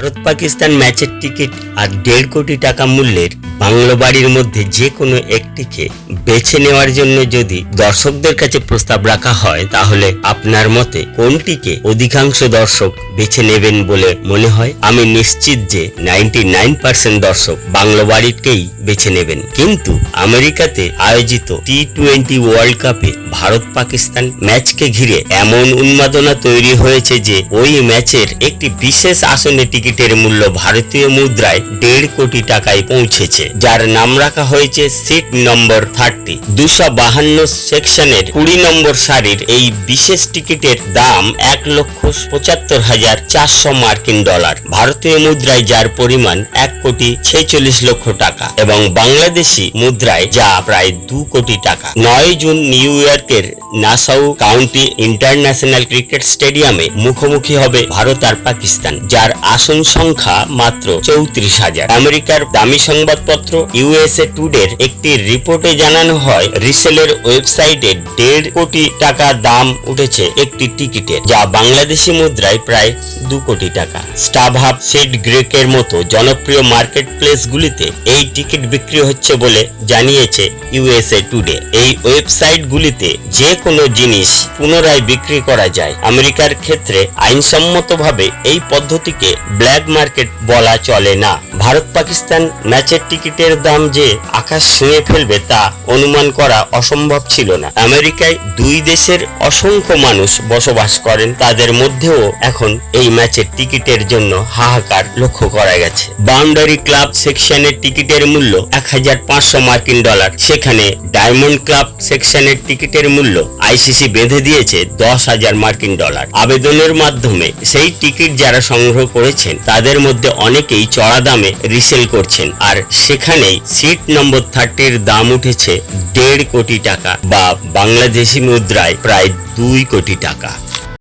ভারত পাকিস্তান ম্যাচের টিকিট আর দেড় কোটি টাকা মূল্যের বাংলো বাড়ির মধ্যে যে কোনো একটিকে বেছে নেওয়ার জন্য যদি দর্শকদের কাছে প্রস্তাব রাখা হয়, তাহলে আপনার মতে কোনটিকে অধিকাংশ দর্শক বেছে নেবেন বলে মনে হয়? আমি নিশ্চিত যে নাইনটি নাইন পার্সেন্ট দর্শক বাংলো বাড়িকেই বেছে নেবেন। কিন্তু আমেরিকাতে আয়োজিত টি টোয়েন্টি ওয়ার্ল্ড কাপে ভারত পাকিস্তান ম্যাচকে ঘিরে এমন উন্মাদনা তৈরি হয়েছে যে ওই ম্যাচের একটি বিশেষ আসনে টিকিটের মূল্য ভারতীয় মুদ্রায় দেড় কোটি টাকায় পৌঁছেছে। যার নাম রাখা হয়েছে সিট নম্বর থার্টি। দুশো বাহান্ন সেকশনের কুড়ি নম্বর সারির এই বিশেষ টিকিটের দাম এক লক্ষ পঁচাত্তর হাজার চারশো মার্কিন ডলার। ভারতীয় মুদ্রায় যার পরিমাণ এক কোটি ছেচল্লিশ লক্ষ টাকা এবং বাংলাদেশি মুদ্রায় যা প্রায় দু কোটি টাকা। নয় জুন নিউ ইয়র্কের নাসাউ কাউন্টি ইন্টারন্যাশনাল ক্রিকেট স্টেডিয়ামে মুখোমুখি হবে ভারত আর পাকিস্তান, যার আসন সংখ্যা মাত্র চৌত্রিশ হাজার। আমেরিকার দামি সংবাদপত্র ইউএসএ টুডের একটি রিপোর্টে জানানো হয় রিসেলের ওয়েবসাইটে দেড় কোটি টাকা দাম উঠেছে একটি টিকিটের, যা বাংলাদেশি মুদ্রায় প্রায় দু কোটি টাকা। স্টাবহাব সিড গ্রেকের মতো জনপ্রিয় মার্কেট প্লেসগুলিতে এই টিকিট বিক্রি হচ্ছে বলে জানিয়েছে ইউএসএ টুডে এই ওয়েবসাইটগুলিতে যে কোনো জিনিস পুনরায় বিক্রি করা যায়। আমেরিকার ক্ষেত্রে আইনসম্মতভাবে এই পদ্ধতিকে ব্ল্যাক মার্কেট বলা চলে না। ভারত পাকিস্তান ম্যাচের টিকিটের দাম যে আকাশ ছুঁয়ে ফেলবে তা অনুমান করা অসম্ভব ছিল না। আমেরিকায় দুই দেশের অসংখ্য মানুষ বসবাস করেন, তাদের মধ্যেও এখন এই ম্যাচের টিকিটের জন্য হাহাকার লক্ষ্য করা গেছে। বাউন্ডারি ক্লাব সেকশনের টিকিটের মূল্য এক হাজার পাঁচশো মার্কিন ডলার। সেখানে ডায়মন্ড ক্লাব সেকশনের টিকিটের মূল্য আইসিসি বেঁধে দিয়েছে দশ হাজার মার্কিন ডলার। আবেদনের মাধ্যমে সেই টিকিট যারা সংগ্রহ করেছেন, তাদের মধ্যে অনেকেই চড়া দামে রিসেল করছেন। আর সেখানেই সিট নম্বর থার্টির দাম উঠেছে দেড় কোটি টাকা বা বাংলাদেশি মুদ্রায় প্রায় দুই কোটি টাকা।